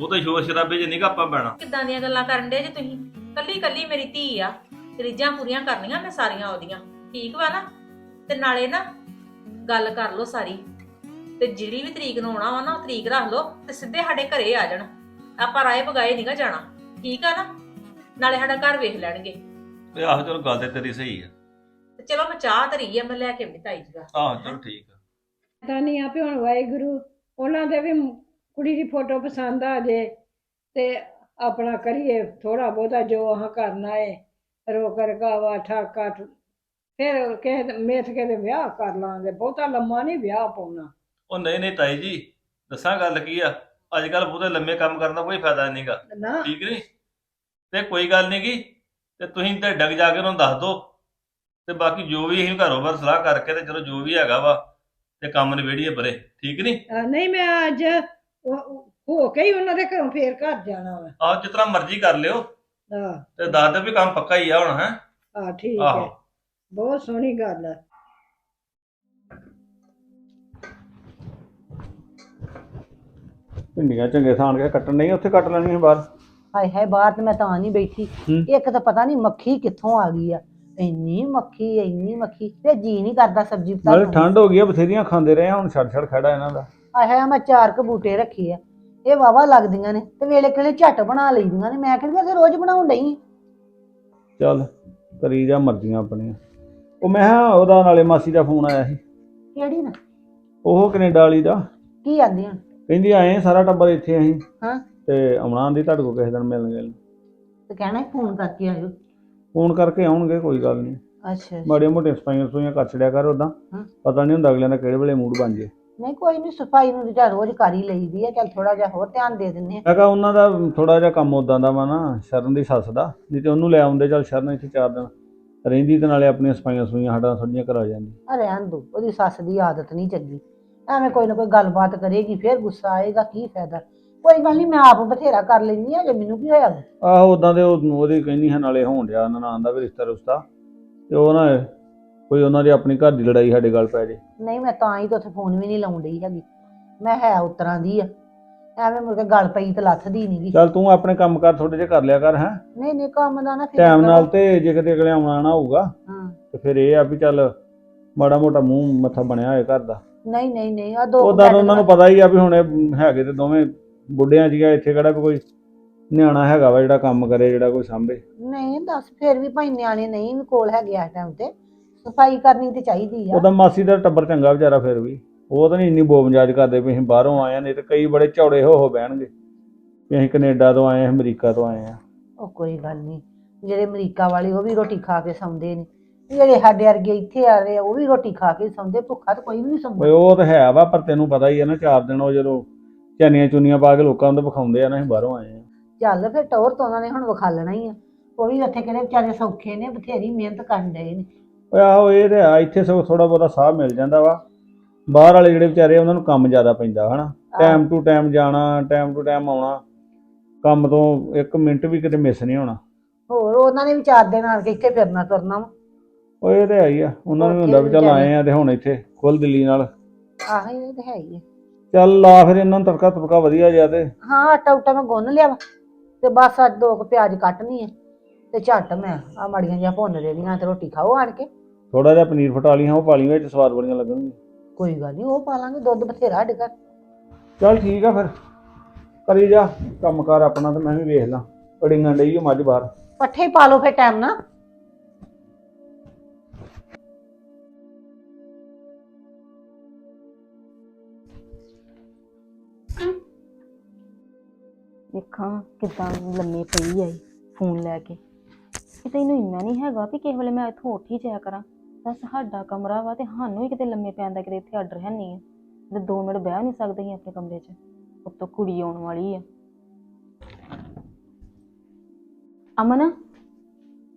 ਉਹ ਤਾਂ ਸ਼ੋਰ ਸ਼ਰਾਬੇ ਚ ਨਹੀਂਗਾ ਆਪਾਂ ਪੈਣਾ ਕਿੱਦਾਂ ਦੀਆਂ ਗੱਲਾਂ ਕਰਨ ਦੇ ਜੇ ਤੁਸੀਂ? ਕੱਲੀ ਕੱਲੀ ਮੇਰੀ ਧੀ ਆ। ਤਰੀਜਾਂ ਪੂਰੀਆਂ ਕਰਨੀਆਂ ਮੈਂ ਸਾਰੀਆਂ ਉਹਦੀਆਂ। ਠੀਕ ਵਾ ਨਾ? ਤੇ ਨਾਲੇ ਨਾ ਗੱਲ ਕਰ ਲਓ ਸਾਰੀ। ਤੇ ਜਿਹੜੀ ਵੀ ਤਰੀਕ ਨੂੰ ਆਉਣਾ ਵਾ ਨਾ ਉਹ ਤਰੀਕ ਰੱਖ ਲਓ ਤੇ ਸਿੱਧੇ ਸਾਡੇ ਘਰੇ ਆ ਜਾਣ। ਆਪਾਂ ਰਾਏ ਬਗਾਏ ਨਹੀਂਗਾ ਜਾਣਾ। ਠੀਕ ਆ ਨਾ? ਨਾਲੇ ਸਾਡਾ ਘਰ ਵੇਖ ਲੈਣਗੇ। ਤੇ ਆਹੋ ਚਲੋ ਗੱਲ ਤੇ ਤੇਰੀ ਸਹੀ ਆ। ਤੇ ਚਲੋ ਮੈਂ ਚਾਹ ਧਰੀ ਆ ਮੈਂ ਲੈ ਕੇ ਆਉਂਦੀ ਤਾਈ ਜੀ ਦਾ। ਆਹੋ ਚਲੋ ਠੀਕ ਆ। ਪਤਾ ਨਹੀਂ ਆਪੇ ਹੁਣ ਵਾਹਿਗੁਰੂ ਉਹਨਾਂ ਦੇ ਵੀ ਕੁੜੀ ਦੀ ਫੋਟੋ ਪਸੰਦ ਆ ਜੇ ਤੇ ਆਪਣਾ ਕਰੀਏ ਥੋੜਾ ਬਹੁਤਾ ਜੋ ਆਹ ਕਰਨਾ ਏ ਰੋਕ ਰਕਾਵਾ ਠਾਕਾ ਠੁ- ਫਿਰ ਕਿਸੇ ਮੇਥ ਕੇ ਦੇ ਵਿਆਹ ਕਰ ਲਾਂਗੇ ਬਹੁਤਾ ਲੰਮਾ ਨਹੀਂ ਵਿਆਹ ਪਾਉਣਾ। ਉਹ ਨਹੀਂ ਨਹੀਂ ਤਾਈ ਜੀ ਦੱਸਾਂ ਗੱਲ ਕੀ ਆ ਅੱਜ ਕੱਲ ਬਹੁਤੇ ਲੰਮੇ ਕੰਮ ਕਰਨ ਦਾ ਕੋਈ ਫਾਇਦਾ ਨਹੀਂਗਾ ਨਾ। ਠੀਕ ਨਹੀਂ ਤੇ ਕੋਈ ਗੱਲ ਨਹੀਂਗੀ ਤੇ ਤੁਸੀਂ ਤੇ ਡਗ ਜਾ ਕੇ ਉਹਨਾਂ ਦੱਸ ਦਿਓ ਤੇ ਬਾਕੀ ਜੋ ਵੀ ਅਸੀਂ ਘਰੋਂ ਬਾਹਰ ਸਲਾਹ ਕਰਕੇ ਤੇ ਚਲੋ ਜੋ ਵੀ ਹੈਗਾ ਵਾ ਤੇ ਕੰਮ ਨਿਬੇੜੀਏ ਬਰੇ ਠੀਕ ਨਹੀਂ ਅਹ ਨਹੀਂ ਮੈਂ ਅੱਜ ਉਹ- ਹੋ ਕੇ ਹੀ ਉਹਨਾਂ ਦੇ ਘਰੋਂ ਫੇਰ ਘਰ ਜਾਣਾ ਵਾ। ਆਹ ਜਿਸ ਤਰ੍ਹਾਂ ਮਰਜ਼ੀ ਕਰ ਲਿਓ। ਹਾਂ। ਤੇ ਦੱਸ ਦਿਓ ਵੀ ਕੰਮ ਪੱਕਾ ਹੀ ਆ ਹੁਣ ਹੈ? ਆ ਠੀਕ ਹੈ। ਆਹੋ। ਬਹੁਤ ਸੋਹਣੀ ਗੱਲ ਹੈ ਭਿੰਡੀਆਂ ਚੰਗੇ ਥਾਣ ਕੇ ਕੱਟਣ ਨਹੀਂ ਉੱਥੇ ਕੱਟ ਲੈਣੀਆਂ ਬਾਹਰ। ਹਾਏ ਹਾਏ ਬਾਹਰ ਤੇ ਮੈਂ ਤਾਂ ਨਹੀਂ ਬੈਠੀ। ਇੱਕ ਤਾਂ ਪਤਾ ਨਹੀਂ ਮੱਖੀ ਕਿੱਥੋਂ ਆ ਗਈ ਆ। ਇੰਨੀ ਮੱਖੀ ਇੰਨੀ ਮੱਖੀ। ਤੇ ਜੀ ਨਹੀਂ ਕਰਦਾ ਸਬਜ਼ੀ ਨਾਲੇ ਬਤਾਉਣ ਠੰਡ ਹੋ ਗਈ ਆ ਬਥੇਰੀਆਂ ਖਾਂਦੇ ਰਹੇ ਆ ਹੁਣ ਛੜ ਛੜ ਖੜਾ ਇਹਨਾਂ ਦਾ। ਹਾਏ ਮੈਂ ਚਾਰ ਕ ਬੂਟੇ ਰੱਖੇ ਆ। ਇਹ ਵਾਵਾ ਲੱਗਦੀਆਂ ਨੇ ਤੇ ਵੇਲੇ ਕਿਲੇ ਝੱਟ ਬਣਾ ਲਈਦੀਆਂ ਨੇ। ਮੈਂ ਕਹਿੰਦੀ ਕਿ ਰੋਜ਼ ਬਣਾਉਣ ਡਈ। ਚੱਲ ਕਰੀ ਜਾ ਮਰਜ਼ੀਆਂ ਆਪਣੀਆਂ। ਉਹ ਮੈਂ ਕਿਹਾ ਉਹਦਾ ਨਾਲੇ ਮਾਸੀ ਦਾ ਫੋਨ ਆਇਆ ਸੀ। ਕਿਹੜੀ ਨਾ ਉਹ ਕੈਨੇਡਾ ਵਾਲੀ ਦਾ। ਕੀ ਆਂਦੀਆਂ? ਕਹਿੰਦੀ ਆਏ ਆ, ਸਾਰਾ ਟੱਬਰ ਇੱਥੇ ਅਸੀਂ। ਹਾਂ। ਤੇ ਆਉਣਾ ਆਂਦੀ ਤੁਹਾਡੇ ਕੋਲ ਕਿਸੇ ਦਿਨ ਮਿਲਣ ਗਏ ਤੇ ਕਹਿਣਾ ਫੋਨ ਕਰਕੇ ਆਇਓ। ਫੋਨ ਕਰਕੇ ਆਉਣਗੇ ਕੋਈ ਗੱਲ ਨਹੀਂ। ਅੱਛਾ ਮਾੜੀਆਂ ਮੋਟੀਆਂ ਸਫਾਈਆਂ ਸਫਾਈਆਂ ਕਰ ਛੜਿਆ ਕਰ ਉਦਾਂ ਹਾਂ। ਪਤਾ ਨਹੀਂ ਹੁੰਦਾ ਅਗਲਿਆਂ ਦਾ ਕਿਹੜੇ ਵੇਲੇ ਮੂਡ ਬਣ ਜੇ। ਨਹੀਂ ਕੋਈ ਨਹੀਂ ਸਫ਼ਾਈ ਨੂੰ ਤਾਂ ਰੋਜ਼ ਕਰ ਹੀ ਲਈਦੀ ਆ। ਚੱਲ ਥੋੜਾ ਜਿਹਾ ਹੋਰ ਧਿਆਨ ਦੇ ਦਿੰਨੇ ਆ। ਮੈਂ ਕਿਹਾ ਉਹਨਾਂ ਦਾ ਥੋੜਾ ਜਿਹਾ ਕੰਮ ਉਦਾਂ ਦਾ ਵਾ ਨਾ ਸ਼ਰਨ ਦੀ ਸੱਸ ਦਾ। ਨਹੀਂ ਤੇ ਉਹਨੂੰ ਲੈ ਆਉਂਦੇ ਚੱਲ ਸ਼ਰਨ ਇੱਥੇ ਚਾਰ ਦਿਨ ਰਹਿੰਦੀ ਤੇ ਨਾਲੇ ਆਪਣੀਆਂ ਸਫਾਈਆਂ ਸਫਾਈਆਂ ਸਾਡਾ ਥੋੜੀਆਂ ਕਰਾ ਜਾਂਦੀ। ਆ ਰਹਿਣ ਦੋ ਉਹਦੀ ਸੱਸ ਦੀ ਆਦਤ ਨਹੀਂ ਚੰਗੀ। ਐਵੇਂ ਕੋਈ ਨਾ ਕੋਈ ਗੱਲਬਾਤ ਕਰੇਗੀ ਫਿਰ ਗੁੱਸਾ ਆਏਗਾ ਕੀ ਫਾਇਦਾ? ਕੋਈ ਗੱਲ ਨਹੀਂ ਮੈਂ ਆਪ ਬਥੇਰਾ ਕਰ ਲੈਂਦੀ ਆ ਜੇ ਮੈਨੂੰ ਕੀ ਹੋਇਆ। ਵਾ। ਆਹੋ ਉਦਾਂ ਦੇ ਉਹ ਉਹਦੀ ਕਹਿੰਦੀ ਹੈ ਨਾਲੇ ਹੋਣ ਡਿਆ ਉਹਨਾਂ ਨਾਲ ਆਂਦਾ ਵੀ ਰਿਸ਼ਤਾ ਰੁਸ਼ਤਾ। ਤੇ ਉਹ ਨਾ ਕੋਈ ਉਹਨਾਂ ਦੀ ਆਪਣੀ ਘਰ ਦੀ ਲੜਾਈ ਸਾਡੇ ਗੱਲ ਪੈ ਜੇ। ਨਹੀਂ ਮੈਂ ਤਾਂ ਹੀ ਤਾਂ ਉੱਥੇ ਫੋਨ ਵੀ ਨਹੀਂ ਲਾਉਣ ਡਈ ਹੈਗੀ। ਮੈਂ ਹੈ ਉਤਰਾਂ ਦੀ ਆ। ਐਵੇਂ ਮੁੜ ਕੇ ਗੱਲ ਪਈ ਤੇ ਲੱਥਦੀ ਨਹੀਂਗੀ ਚੱਲ ਤੂੰ ਆਪਣੇ ਕੰਮ ਕਰ ਥੋੜੇ ਜਿਹਾ ਕਰ ਲਿਆ ਕਰ ਹੈ। ਨਹੀਂ ਨਹੀਂ ਕੰਮ ਦਾ ਨਾ ਫਿਰ ਟਾਈਮ ਨਾਲ ਤੇ ਜੇ ਕਿਤੇ ਅਗਲੇ ਆਉਣਾ ਨਾ ਹੋਊਗਾ ਹਾਂ। ਤੇ ਫਿਰ ਇਹ ਆ ਵੀ ਚੱਲ ਮਾੜਾ ਮੋਟਾ ਮੂੰਹ ਮੱਥਾ ਬਣਿਆ ਹੋਏ ਘਰ ਦਾ। ਨਹੀਂ ਨਹੀਂ ਨਹੀਂ ਆ ਦੋ ਉਦਾਂ ਉਹਨਾਂ ਨੂੰ ਪਤਾ ਹੀ ਆ ਵੀ ਹੁਣ ਇਹ ਹੈਗੇ ਤੇ ਦੋਵੇਂ ਬੁੱਢਿਆਂ ਜੀਆ ਇੱਥੇ ਕਿਹੜਾ ਵੀ ਕੋਈ ਨਿਆਣਾ ਹੈਗਾ ਵਾ ਜਿਹੜਾ ਕੰਮ ਕਰੇ ਜਿਹੜਾ ਕੋਈ ਸਾਂਭੇ। ਨਹੀਂ ਦੱਸ ਫਿਰ ਵੀ ਭਾਈ ਨਿਆਣੇ ਨਹੀਂ ਵੀ ਕੋਲ ਹੈਗੇ ਆ ਟਾਈਮ ਤੇ। ਸਫ਼ਾਈ ਕਰਨੀ ਤੇ ਚਾਹੀਦੀ ਆ। ਉਹਦਾ ਮਾਸੀ ਦਾ ਟੱਬਰ ਚੰਗਾ ਵਿਚਾਰਾ ਫਿਰ ਵੀ। ਉਹ ਤਾਂ ਨਹੀਂ ਇੰਨੀ ਬੋਬਮਜਾਜ ਕਰਦੇ ਵੀ ਅਸੀਂ ਬਾਹਰੋਂ ਆਏ ਆ ਨਹੀਂ ਤੇ ਕਈ ਬੜੇ ਝੌੜੇ ਹੋ ਹੋ ਬਹਿਣਗੇ। ਵੀ ਅਸੀਂ ਕੈਨੇਡਾ ਤੋਂ ਆਏ ਆ ਅਮਰੀਕਾ ਤੋਂ ਆਏ ਆ। ਉਹ ਕੋਈ ਗੱਲ ਨਹੀਂ ਜਿਹੜੇ ਅਮਰੀਕਾ ਵਾਲੇ ਉਹ ਵੀ ਰੋਟੀ ਖਾ ਕੇ ਸੌਂਦੇ ਨੇ। ਜਿਹੜੇ ਸਾਡੇ ਵਰਗੇ ਇੱਥੇ ਆ ਰਹੇ ਆ ਉਹ ਵੀ ਰੋਟੀ ਖਾ ਕੇ ਸੌਂਦੇ ਭੁੱਖਾ ਤਾਂ ਕੋਈ ਵੀ ਨਹੀਂ ਓਏ ਸੌਂਦਾ ਉਹ ਤਾਂ ਹੈ ਵਾ ਪਰ ਤੈਨੂੰ ਪਤਾ ਹੀ ਆ ਨਾ ਚਾਰ ਦਿਨ ਉਹ ਜਦੋਂ ਚੈਨੀਆਂ ਚੁੰਨੀਆਂ ਪਾ ਕੇ ਲੋਕਾਂ ਨੂੰ ਤਾਂ ਵਿਖਾਉਂਦੇ ਆ ਨਾ ਅਸੀਂ ਬਾਹਰੋਂ ਆਏ ਆ। ਚੱਲ ਫਿਰ ਟੌਰ ਤਾਂ ਉਹਨਾਂ ਨੇ ਹੁਣ ਵਿਖਾਲਣਾ ਹੀ ਆ। ਉਹ ਵੀ ਉੱਥੇ ਕਿਹੜੇ ਵਿਚਾਰੇ ਸੌਖੇ ਨੇ ਬਥੇਰੀ ਮਿਹਨਤ ਕਰਨ ਡਏ ਨੇ। ਓਏ ਆਹੋ ਇਹ ਤੇ ਆ ਇੱਥੇ ਸਗੋਂ ਥੋੜਾ ਬਹੁਤਾ ਸਾਹ ਮਿਲ ਜਾਂਦਾ ਵਾ। ਬਾਹਰ ਵਾਲੇ ਜਿਹੜੇ ਵਿਚਾਰੇ ਉਹਨਾਂ ਨੂੰ ਕੰਮ ਜ਼ਿਆਦਾ ਪੈਂਦਾ ਹਨਾ। ਟਾਈਮ ਟੂ ਟਾਈਮ ਜਾਣਾ ਟਾਈਮ ਟੂ ਟਾਈਮ ਆਉਣਾ। ਕੰਮ ਤੋਂ ਇੱਕ ਮਿੰਟ ਵੀ ਕਿਤੇ ਮਿਸ ਨਹੀਂ ਹੋਣਾ। ਹੋਰ ਉਹਨਾਂ ਨੇ ਵੀ ਚਾਰ ਦਿਨ ਆਣ ਕੇ ਇੱਥੇ ਫਿਰਨਾ ਤੁਰਨਾ ਵਾ। ਓਏ ਇਹ ਤੇ ਹੀ ਆ। ਉਹਨਾਂ ਨੂੰ ਹੁੰਦਾ ਵੀ ਚੱਲ ਆਏ ਆ ਤੇ ਹੁਣ ਇੱਥੇ ਖੁੱਲ ਦਿੱਲੀ ਨਾਲ। ਆਹ ਇਹ ਤਾਂ ਹੈ ਹੀ ਆ। ਚੱਲ ਲਾ ਫਿਰ ਇਹਨਾਂ ਨੂੰ ਤੜਕਾ ਤੁੜਕਾ ਵਧੀਆ ਜਿਹਾ ਤੇ। ਹਾਂ ਆਟਾ ਉਟਾ ਮੈਂ ਗੁੰਨ ਲਿਆ ਵਾ ਤੇ ਬਸ ਅੱਜ ਦੋ ਕੁ ਪਿਆਜ਼ ਕੱਟਣੀ ਆ ਤੇ ਝੱਟ ਮੈਂ ਆ ਮੜੀਆਂ ਜਿਹਾ ਭੁੰਨ ਦੇਣੀਆਂ ਤੇ ਰੋਟੀ ਖਾਓ ਆਣ ਕੇ। ਥੋੜਾ ਜਿਹਾ ਪਨੀਰ ਫਟਾਲੀਆਂ ਉਹ ਪਾਲੀਆਂ ਵਿੱਚ ਸਵਾਦ ਬੜੀਆਂ ਲੱਗਣਗੀਆਂ। ਕੋਈ ਗੱਲ ਨਹੀਂ ਉਹ ਪਾ ਲਾਂਗੇ ਦੁੱਧ ਬਥੇਰਾ ਸਾਡੇ ਘਰ। ਚੱਲ ਠੀਕ ਆ ਫਿਰ ਕਰੀ ਜਾ ਕੰਮ ਕਰ ਆਪਣਾ ਤੇ ਮੈਂ ਵੀ ਵੇਖ ਲਾਂ ਅੜਿੰਗਾਂ ਡਈ ਓ ਮੱਝ ਬਾਹਰ। ਪੱਠੇ ਹੀ ਪਾ ਲਓ ਫਿਰ ਟਾਈਮ ਨਾ ਵੇਖਾਂ ਕਿਦਾਂ ਲੰਮੇ ਪਈ ਆਈ ਫੋਨ ਲੈ ਕੇ। ਕਿਤੇ ਇਹਨੂੰ ਇੰਨਾ ਨਹੀਂ ਹੈਗਾ ਵੀ ਕਿਸੇ ਵੇਲੇ ਮੈਂ ਇੱਥੋਂ ਉੱਠ ਹੀ ਜਾਇਆ ਕਰਾਂ। ਦੱਸ ਸਾਡਾ ਕਮਰਾ ਵਾ ਤੇ ਸਾਨੂੰ ਹੀ ਕਿਤੇ ਲੰਮੇ ਪੈਣ ਦਾ ਕਿਤੇ ਇੱਥੇ ਆਰਡਰ ਹੈ ਨਹੀਂ ਹੈ ਤੇ 2 ਮਿੰਟ ਬਹਿ ਨਹੀਂ ਸਕਦੇ ਸੀ ਆਪਣੇ ਕਮਰੇ 'ਚ। ਉੱਤੋਂ ਕੁੜੀ ਆਉਣ ਵਾਲੀ ਆ। ਅਮਨ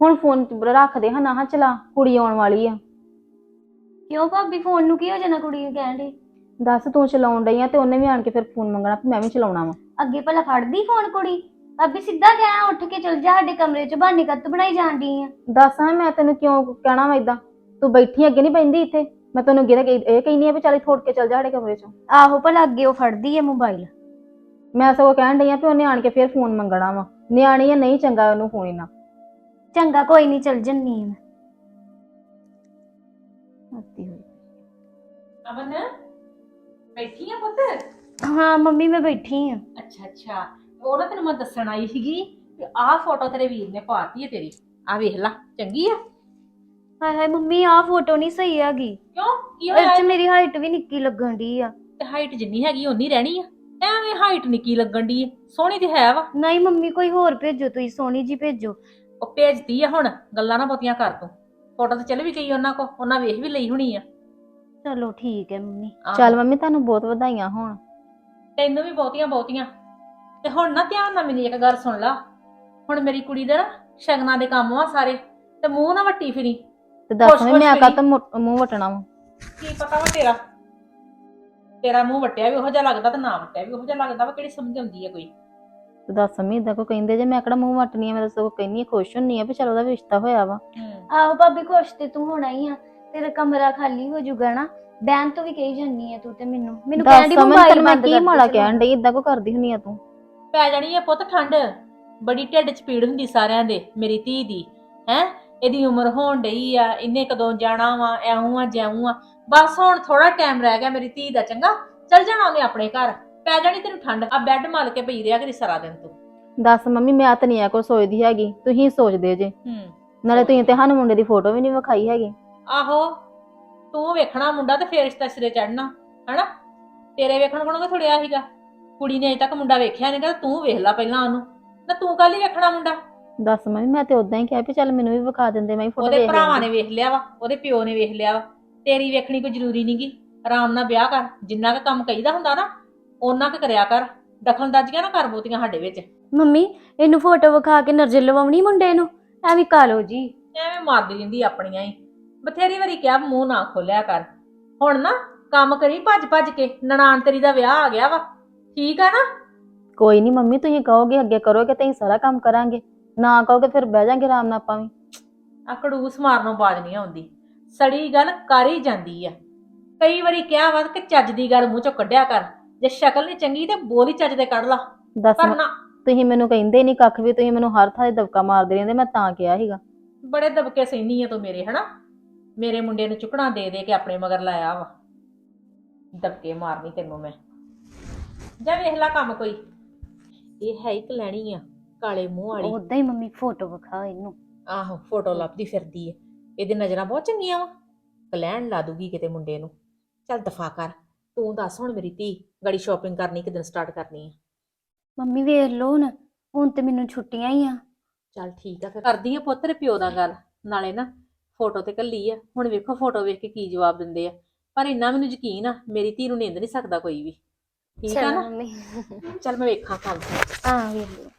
ਹੁਣ ਫੋਨ ਰੱਖ ਦੇ ਹਾਂ ਨਾ ਹਾਂ ਚਲਾ ਕੁੜੀ ਆਉਣ ਵਾਲੀ ਆ। ਕਿਉਂ ਭਾਬੀ ਫੋਨ ਨੂੰ ਕੀ ਹੋ ਜਾਣਾ ਕੁੜੀ ਨੂੰ ਕਹਿਣ ਦੀ ਦੱਸ ਤੂੰ ਚਲਾਉਣ ਡਈ ਆ ਤੇ ਉਹਨੇ ਵੀ ਆਣ ਕੇ ਫਿਰ ਫੋਨ ਮੰਗਣਾ ਵੀ ਮੈਂ ਵੀ ਚਲਾਉਣਾ ਵਾ। ਅੱਗੇ ਭਲਾ ਫੜਦੀ ਫੋਨ ਕੁੜੀ? ਭਾਬੀ ਸਿੱਧਾ ਕਹਿ ਉੱਠ ਕੇ ਚਲ ਜਾ ਸਾਡੇ ਕਮਰੇ 'ਚ ਬਾਨੀ ਕੱਤ ਬਣਾਈ ਜਾਂਦੀ ਆ। ਦੱਸ ਮੈਂ ਤੈਨੂੰ ਕਿਉਂ ਕਹਿਣਾ ਵਾ ਇਦਾਂ ਤੂੰ ਬੈਠੀ ਅੱਗੇ ਨਹੀਂ ਬੈੰਦੀ ਇੱਥੇ? ਮੈਂ ਤੈਨੂੰ ਅੱਗੇ ਤਾਂ ਕਹੀ- ਇਹ ਕਹਿੰਦੀ ਆ ਵੀ ਚੱਲ ਥੋੜ ਕੇ ਚੱਲ ਜਾ ਸਾਡੇ ਕਮਰੇ 'ਚ। ਆਹੋ ਭਲਾ ਅੱਗੇ ਉਹ ਫੜਦੀ ਆ ਮੋਬਾਈਲ। ਮੈਂ ਸਗੋਂ ਕਹਿਣ ਡਈ ਆ ਵੀ ਉਹਨੇ ਆਣ ਕੇ ਫਿਰ ਫੋਨ ਮੰਗਣਾ ਵਾ। ਨਿਆਣੀ ਆ ਨਹੀਂ ਚੰਗਾ ਉਹਨੂੰ ਫੋਨ ਇਨਾ। ਚੰਗਾ ਕੋਈ ਨਹੀਂ ਚਲ ਜੰਨੀ ਆ ਮੈਂ। ਅੱਤੀ ਹੋਈ। ਅਮਨ ਬੈਠੀ ਆ ਪੁੱਤ? ਹਾਂ ਮੰਮੀ ਮੈਂ ਬੈਠੀ ਆ। ਅੱਛਾ ਅੱਛਾ। ਉਹ ਨਾ ਤੈਨੂੰ ਮੈਂ ਦੱਸਣ ਆਈ ਸੀਗੀ ਕਿ ਆਹ ਫੋਟੋ ਤੇਰੇ ਵੀਰ ਨੇ ਪਾਤੀ ਹੈ ਤੇਰੀ। ਆ ਵੇਖ ਲੈ ਚੰਗੀ ਆ? ਹਾਏ ਹਾਏ ਮੰਮੀ ਆਹ ਫੋਟੋ ਨਹੀਂ ਸਹੀ ਹੈਗੀ। ਕਿਉਂ? ਕੀ ਇਹ ਹੋਇਆ? 'ਚ ਮੇਰੀ ਹਾਈਟ ਵੀ ਨਿੱਕੀ ਲੱਗਣ ਦੀ ਆ। ਤੇ ਹਾਈਟ ਜਿੰਨੀ ਹੈਗੀ ਓਨੀ ਰਹਿਣੀ ਆ। ਐਵੇਂ ਹਾਈਟ ਨਿੱਕੀ ਲੱਗਣ ਦੀ ਸੋਹਣੀ ਤੇ ਹੈ ਵਾ। ਨਹੀਂ ਮੰਮੀ ਕੋਈ ਹੋਰ ਭੇਜੋ ਤੁਸੀਂ ਸੋਹਣੀ ਜੀ ਭੇਜੋ। ਉਹ ਭੇਜਦੀ ਆ ਹੁਣ ਗੱਲਾਂ ਨਾ ਬਹੁਤੀਆਂ ਕਰ ਤੂੰ। ਫੋਟੋ ਤੇ ਚੱਲ ਵੀ ਗਈ ਉਹਨਾਂ ਕੋ ਉਹਨਾਂ ਵੇਖ ਵੀ ਲਈ ਹੋਣੀ ਆ। ਚਲੋ ਠੀਕ ਹੈ ਮੰਮੀ। ਆਹੋ। ਚੱਲ ਮੰਮੀ ਤੁਹਾਨੂੰ ਬਹੁਤ ਵਧਾਈਆਂ ਹੋਣ। ਤੈਨੂੰ ਵੀ ਬਹੁਤੀਆਂ ਬਹੁਤੀਆਂ। ਤੇ ਹੁਣ ਨਾ ਧਿਆਨ ਨਾਲ ਮੇਰੀ ਇੱਕ ਗੱਲ ਸੁਣ ਲਾ। ਹੁਣ ਮੇਰੀ ਕੁੜੀ ਦੇ ਨਾ ਸ਼ਗਨਾਂ ਦੇ ਕੰਮ ਆ ਸਾਰੇ ਤੇ ਮੂੰਹ ਨਾ ਵੱਟੀ ਫਿਰੀ। ਤੇ ਦੱਸ ਖੁਸ਼ ਮੈਂ ਮੈਂ ਖੁਸ਼ ਕਾ ਤਾਂ ਮੂੰਹ ਵਟਣਾ ਵਾ? ਕੀ ਪਤਾ ਵਾ ਤੇਰਾ? ਤੇਰਾ ਮੂੰਹ ਵਟਿਆ ਵੀ ਉਹੋ ਜਿਹਾ ਲੱਗਦਾ ਤੇ ਨਾ ਵਟਿਆ ਵੀ ਉਹੋ ਜਿਹਾ ਲੱਗਦਾ ਵਾ ਕਿਹੜੀ ਸਮਝ ਆਉਂਦੀ ਹੈ ਕੋਈ? ਤੇ ਦੱਸ ਮੰਮੀ ਇਦਾਂ ਕੋ ਕਹਿੰਦੇ ਜੇ ਮੈਂ ਕਿਹੜਾ ਮੂੰਹ ਵਟਣੀ ਆ ਮੈਂ ਤਾਂ ਸਗੋਂ ਕਹਿੰਨੀ ਆ ਖੁਸ਼ ਹੁੰਨੀ ਆ ਵੀ ਚਲ ਉਹਦਾ ਵੀ ਰਿਸ਼ਤਾ ਹੋਇਆ ਵਾ। ਆਹੋ ਭਾਬੀ ਖੁਸ਼ ਤੇ ਤੂੰ ਹੋਣਾ ਹੀ ਆ। ਤੇਰਾ ਕਮਰਾ ਖਾਲੀ ਹੋ ਜਾਊਗਾ ਨਾ ਬੈਨ ਤੋਂ ਵੀ ਕਹੀ ਜਾਨੀ ਆ ਤੂੰ ਤੇ ਮੈਨੂੰ। ਮੈਨੂੰ ਦੱਸ ਕਹਿੰਦੀ ਮੈਂ ਮੋਬਾਈਲ ਤੈਨੂੰ ਮੈਂ ਬੰਦ ਕੀ ਕਰ ਮਾੜਾ। ਕਹਿਣ ਡਈ ਇਦਾਂ ਕੋ ਕਰਦੀ ਹੁੰਨੀ ਆ ਤੂੰ? ਪੈ ਜਾਣੀ ਹੈ ਪੁੱਤ ਠੰਡ ਬੜੀ ਢਿੱਡ 'ਚ ਪੀੜ ਹੁੰਦੀ ਸਾਰਿਆਂ ਦੇ ਮੇਰੀ ਧੀ ਦੀ ਹੈ? ਇਹਦੀ ਉਮਰ ਹੋਣ ਡਈ ਆ ਇਹਨੇ ਕਦੋਂ ਜਾਣਾ ਵਾ ਐਉਂ ਆ ਜਿਉਂ ਆ ਬਸ ਹੁਣ ਥੋੜਾ ਟਾਈਮ ਰਹਿ ਗਿਆ ਮੇਰੀ ਧੀ ਦਾ ਚੰਗਾ? ਚੱਲ ਜਾਣਾ ਉਹਨੇ ਆਪਣੇ ਘਰ ਪੈ ਜਾਣੀ ਤੈਨੂੰ ਠੰਡ ਆ ਬੈੱਡ ਮਲ ਕੇ ਪਈ ਰਿਆ ਕਰੀ ਸਾਰਾ ਦਿਨ ਤੂੰ। ਦੱਸ ਮੰਮੀ ਮੈਂ ਤਾਂ ਨਹੀਂ ਆ ਕੋ ਸੋਚਦੀ ਹੈਗੀ ਤੁਸੀਂ ਸੋਚਦੇ ਜੇ। ਹੂੰ। ਨਾਲੇ ਤੁਸੀਂ ਤੇ ਸਾਨੂੰ ਮੁੰਡੇ ਦੀ ਫੋਟੋ ਵੀ ਨਹੀਂ ਵਿਖਾਈ ਹੈਗੀ। ਆਹੋ ਤੂੰ ਵੇਖਣਾ ਮੁੰਡਾ ਤੇ ਫੇਰ ਰਿਸ਼ਤਾ ਸਿਰੇ ਚੜਨਾ ਹਨਾ? ਤੇਰੇ ਵੇਖਣ ਕੋਲੋਂ ਥੋੜਿਆ ਸੀਗਾ। ਕੁੜੀ ਨੇ ਅਜੇ ਤੱਕ ਮੁੰਡਾ ਵੇਖਿਆ ਨਹੀਂ ਕਹਿੰਦਾ ਤੂੰ ਵੇਖ ਲੈ ਪਹਿਲਾਂ ਉਹਨੂੰ। ਨਾ ਤੂੰ ਕੱਲ ਹੀ ਵੇਖਣਾ ਮੁੰਡਾ। ਦੱਸ ਮੰਮੀ ਮੈਂ ਤੇ ਉਦਾਂ ਹੀ ਕਿਹਾ ਵੀ ਚੱਲ ਮੈਨੂੰ ਵੀ ਵਿਖਾ ਦਿੰਦੇ ਮੈਂ ਫੋਟੋ ਉਹਦੇ ਵੇਖ ਭਰਾਵਾਂ ਨੇ ਵੇਖ ਲਿਆ ਵਾ ਉਹਦੇ ਪਿਓ ਨੇ ਵੇਖ ਲਿਆ ਵਾ। ਤੇਰੀ ਵੇਖਣੀ ਕੋਈ ਜ਼ਰੂਰੀ ਨਹੀਂਗੀ ਆਰਾਮ ਨਾਲ ਵਿਆਹ ਕਰ ਜਿੰਨਾ ਕੁ ਕੰਮ ਕਹੀਦਾ ਹੁੰਦਾ ਨਾ ਉਹਨਾਂ ਕੁ ਕਰਿਆ ਕਰ ਦਖਲਅੰਦਾਜ਼ੀਆਂ ਨਾ ਕਰ ਬਹੁਤੀਆਂ ਸਾਡੇ ਵਿੱਚ। ਮੰਮੀ ਇਹਨੂੰ ਫੋਟੋ ਵਿਖਾ ਕੇ ਨਜ਼ਰ ਲਵਾਉਣੀ ਮੁੰਡੇ ਨੂੰ? ਐਵੇਂ ਕਾਲੋ ਜੀ। ਐਵੇਂ ਮਾਰਦੀ ਰਹਿੰਦੀ ਆਪਣੀਆਂ ਹੀ। ਬਥੇਰੀ ਵਾਰੀ ਕਿਹਾ ਮੂੰਹ ਨਾ ਖੋਲਿਆ ਕਰ। ਹੁਣ ਨਾ ਕੰਮ ਕਰੀ ਭੱਜ ਭੱਜ ਕੇ ਨਨਾਣ ਤੇਰੀ ਦਾ ਵਿਆਹ ਆ ਗਿਆ ਵਾ। ਠੀਕ ਆ ਨਾ? ਕੋਈ ਨਹੀਂ ਮੰਮੀ ਤੁਸੀਂ ਕਹੋਗੇ ਅੱਗੇ ਕਰੋਗੇ ਤੇ ਅਸੀਂ ਸਾਰਾ ਕੰਮ ਕਰਾਂਗੇ। ਨਾ ਕਹੋਗੇ ਫਿਰ ਬਹਿ ਜਾਾਂਗੇ ਆਰਾਮ ਨਾਲ ਆਪਾਂ ਵੀ। ਆ ਕੜੂਸ ਮਾਰਨੋਂ ਬਾਜ ਨਹੀਂ ਆਉਂਦੀ। ਸੜੀ ਗੱਲ ਕਰ ਹੀ ਜਾਂਦੀ ਆ। ਕਈ ਵਾਰੀ ਕਿਹਾ ਵਾ ਕਿ ਚੱਜ ਦੀ ਗੱਲ ਮੂੰਹ ਚੋਂ ਕੱਢਿਆ ਕਰ। ਜੇ ਸ਼ਕਲ ਨਹੀਂ ਚੰਗੀ ਤੇ ਬੋਲ ਹੀ ਚੱਜ ਦੇ ਕੱਢ ਲਾ। ਦੱਸ ਪਰ ਨਾ ਤੁਸੀਂ ਮੈਨੂੰ ਕਹਿੰਦੇ ਨਹੀਂ ਕੱਖ ਵੀ ਤੁਸੀਂ ਮੈਨੂੰ ਹਰ ਥਾਂ 'ਤੇ ਦਬਕਾ ਮਾਰਦੇ ਰਹਿੰਦੇ ਮੈਂ ਤਾਂ ਕਿਹਾ ਸੀਗਾ। ਬੜੇ ਦਬਕੇ ਸੈਨੀ ਆ ਤੂੰ ਮੇਰੇ ਹਨਾ? ਮੇਰੇ ਮੁੰਡੇ ਨੂੰ ਚੁੱਕਣਾ ਦੇ ਦੇ ਕੇ ਆਪਣੇ ਮਗਰ ਲਾਇਆ ਵਾ। ਦਬਕੇ ਮਾਰਨੀ ਤੈਨੂੰ ਮੈਂ। ਜਾ ਵੇਖ ਲੈ ਕੰਮ ਕੋਈ। ਇਹ ਹੈ ਇੱਕ ਲੈਣੀ ਆ ਕਾਲੇ ਮੂੰਹ ਵਾਲੀ। ਉਦਾਂ ਹੀ ਮੰਮੀ ਫੋਟੋ ਵਿਖਾ ਇਹਨੂੰ। ਆਹੋ ਫੋਟੋ ਲੱਭਦੀ ਫਿਰਦੀ ਏ ਇਹਦੀ ਨਜ਼ਰਾਂ ਬਹੁਤ ਚੰਗੀਆਂ ਵਾ। ਕਲੈਣ ਲਾ ਦੂਗੀ ਕਿਤੇ ਮੁੰਡੇ ਨੂੰ। ਚੱਲ ਦਫਾ ਕਰ। ਤੂੰ ਦੱਸ ਹੁਣ ਮੇਰੀ ਧੀ ਗੜੀ ਸ਼ਾਪਿੰਗ ਕਰਨੀ ਕਿਦਨ ਸਟਾਰਟ ਕਰਨੀ ਆ। ਮੰਮੀ ਵੇਖ ਲਓ ਹੁਣ ਹੁਣ ਤੇ ਮੈਨੂੰ ਛੁੱਟੀਆਂ ਹੀ ਆ। ਚੱਲ ਠੀਕ ਆ ਫਿਰ ਕਰਦੀ ਆ ਪੁੱਤ ਤੇਰੇ ਪਿਓ ਦਾ ਗੱਲ। ਨਾਲੇ ਨਾ ਫੋਟੋ ਤੇ ਕੱਲੀ ਆ ਹੁਣ ਵੇਖੋ ਫੋਟੋ ਵੇਖ ਕੇ ਕੀ ਜਵਾਬ ਦਿੰਦੇ ਆ। ਪਰ ਇੰਨਾ ਮੈਨੂੰ ਯਕੀਨ ਆ ਮੇਰੀ ਧੀ ਨੂੰ ਨਿੰਦ ਨਹੀਂ ਸਕਦਾ ਕੋਈ ਵੀ। ਠੀਕ ਆ ਚਲੋ ਨਾ? ਮੰਮੀ। ਚੱਲ ਮੈਂ ਵੇਖਾਂ ਕੰਮ। ਆ ਵੇਖ ਲਓ।